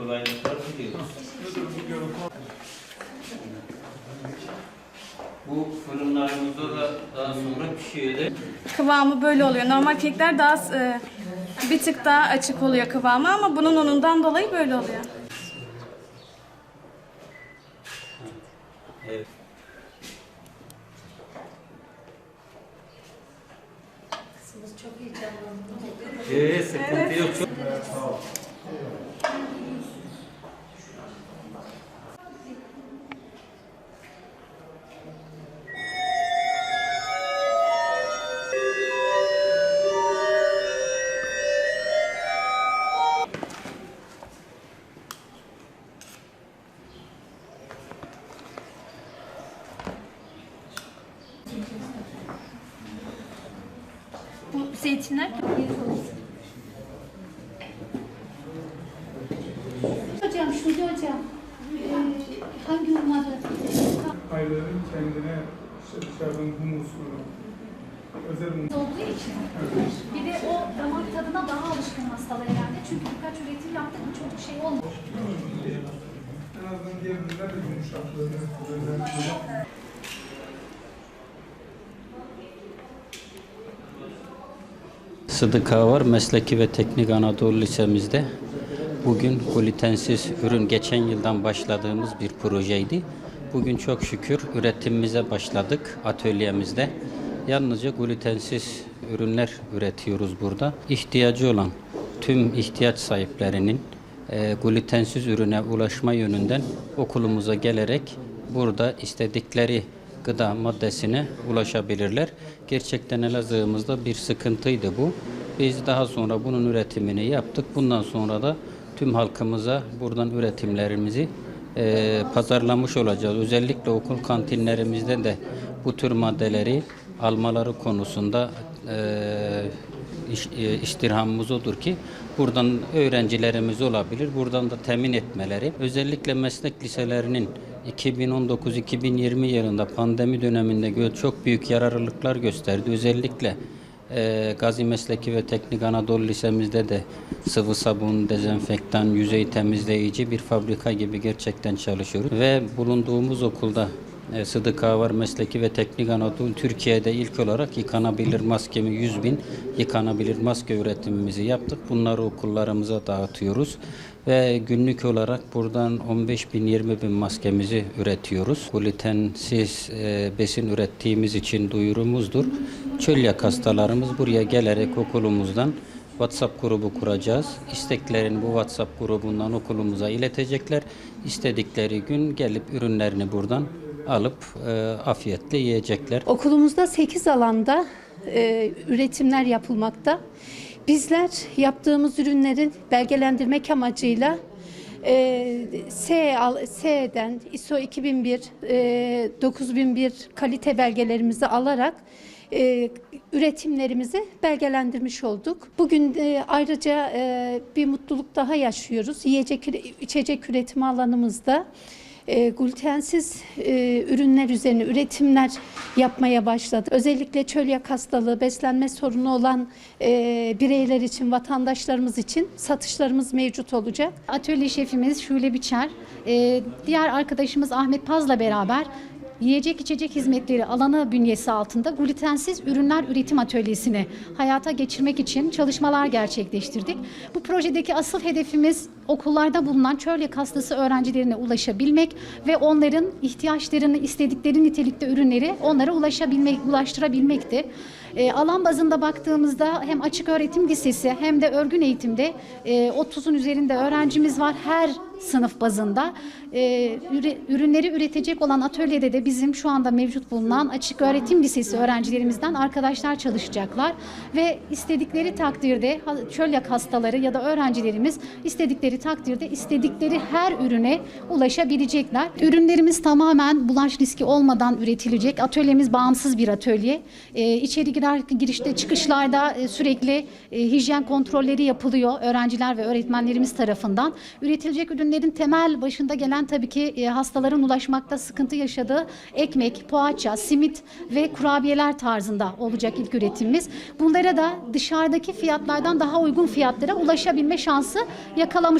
Kolaylıklar diliyoruz. Bu fırınlarımızda da daha sonra pişiyor. Kıvamı böyle oluyor. Normal kekler daha e, bir tık daha açık oluyor kıvamı ama bunun unundan dolayı böyle oluyor. Evet. Ee, sıkıntı yok. Çok... Bu zeytinler Hocam Şule hocam eee, hangi umarı Ayların kendine işte dışarıdan humuslu, özel humus. olduğu için bir de o damak tadına daha alışkın hastalar herhalde çünkü birkaç üretim yaptık mı çok şey olmuyor. En azından diğer ürünler de yumuşaklığını, özellikle. Sıdık var Mesleki ve Teknik Anadolu Lisemizde. Bugün glutensiz ürün geçen yıldan başladığımız bir projeydi. Bugün çok şükür üretimimize başladık atölyemizde. Yalnızca glutensiz ürünler üretiyoruz burada. İhtiyacı olan tüm ihtiyaç sahiplerinin e, glutensiz ürüne ulaşma yönünden okulumuza gelerek burada istedikleri gıda maddesine ulaşabilirler. Gerçekten Elazığ'ımızda bir sıkıntıydı bu. Biz daha sonra bunun üretimini yaptık. Bundan sonra da tüm halkımıza buradan üretimlerimizi e, pazarlamış olacağız. Özellikle okul kantinlerimizde de bu tür maddeleri almaları konusunda e, iş, e, istirhamımız odur ki buradan öğrencilerimiz olabilir. Buradan da temin etmeleri. Özellikle meslek liselerinin 2019-2020 yılında pandemi döneminde çok büyük yararlılıklar gösterdi. Özellikle e, Gazi Mesleki ve Teknik Anadolu Lisemizde de sıvı sabun, dezenfektan, yüzey temizleyici bir fabrika gibi gerçekten çalışıyoruz. Ve bulunduğumuz okulda e, Sıdıka var Mesleki ve Teknik Anadolu Türkiye'de ilk olarak yıkanabilir maskemi 100 bin yıkanabilir maske üretimimizi yaptık. Bunları okullarımıza dağıtıyoruz ve günlük olarak buradan 15 bin 20 bin maskemizi üretiyoruz. Glutensiz e, besin ürettiğimiz için duyurumuzdur. Çölyak hastalarımız buraya gelerek okulumuzdan WhatsApp grubu kuracağız. İsteklerini bu WhatsApp grubundan okulumuza iletecekler. İstedikleri gün gelip ürünlerini buradan alıp e, afiyetle yiyecekler. Okulumuzda 8 alanda eee, üretimler yapılmakta. Bizler yaptığımız ürünlerin belgelendirmek amacıyla eee S al- S'den ISO 2001, eee, 9001 kalite belgelerimizi alarak eee, üretimlerimizi belgelendirmiş olduk. Bugün eee, ayrıca eee, bir mutluluk daha yaşıyoruz. Yiyecek içecek üretimi alanımızda e, glutensiz e, ürünler üzerine üretimler yapmaya başladı. Özellikle çölyak hastalığı, beslenme sorunu olan e, bireyler için, vatandaşlarımız için satışlarımız mevcut olacak. Atölye şefimiz Şule Biçer, diğer arkadaşımız Ahmet Paz'la beraber yiyecek içecek hizmetleri alanı bünyesi altında glutensiz ürünler üretim atölyesini hayata geçirmek için çalışmalar gerçekleştirdik. Bu projedeki asıl hedefimiz okullarda bulunan çölyak hastası öğrencilerine ulaşabilmek ve onların ihtiyaçlarını istedikleri nitelikte ürünleri onlara ulaşabilmek, ulaştırabilmekti. E, alan bazında baktığımızda hem açık öğretim lisesi hem de örgün eğitimde e, 30'un üzerinde öğrencimiz var her sınıf bazında. E, ürünleri üretecek olan atölyede de bizim şu anda mevcut bulunan açık öğretim lisesi öğrencilerimizden arkadaşlar çalışacaklar ve istedikleri takdirde çölyak hastaları ya da öğrencilerimiz istedikleri takdirde istedikleri her ürüne ulaşabilecekler. Ürünlerimiz tamamen bulaş riski olmadan üretilecek. Atölyemiz bağımsız bir atölye. E, içeri girer girişte çıkışlarda e, sürekli e, hijyen kontrolleri yapılıyor öğrenciler ve öğretmenlerimiz tarafından. Üretilecek ürünlerin temel başında gelen tabii ki e, hastaların ulaşmakta sıkıntı yaşadığı ekmek, poğaça, simit ve kurabiyeler tarzında olacak ilk üretimimiz. Bunlara da dışarıdaki fiyatlardan daha uygun fiyatlara ulaşabilme şansı yakalamış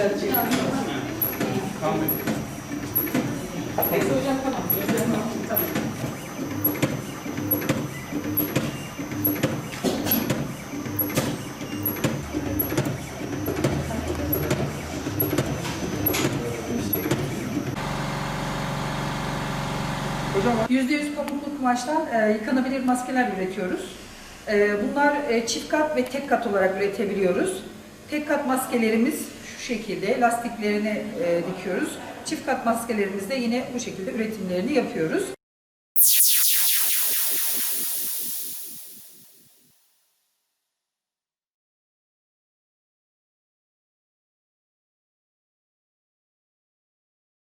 sayılacak. %100 pamuklu kumaştan e, yıkanabilir maskeler üretiyoruz. E, bunlar e, çift kat ve tek kat olarak üretebiliyoruz. Tek kat maskelerimiz şekilde lastiklerini e, dikiyoruz. Çift kat maskelerimiz de yine bu şekilde üretimlerini yapıyoruz.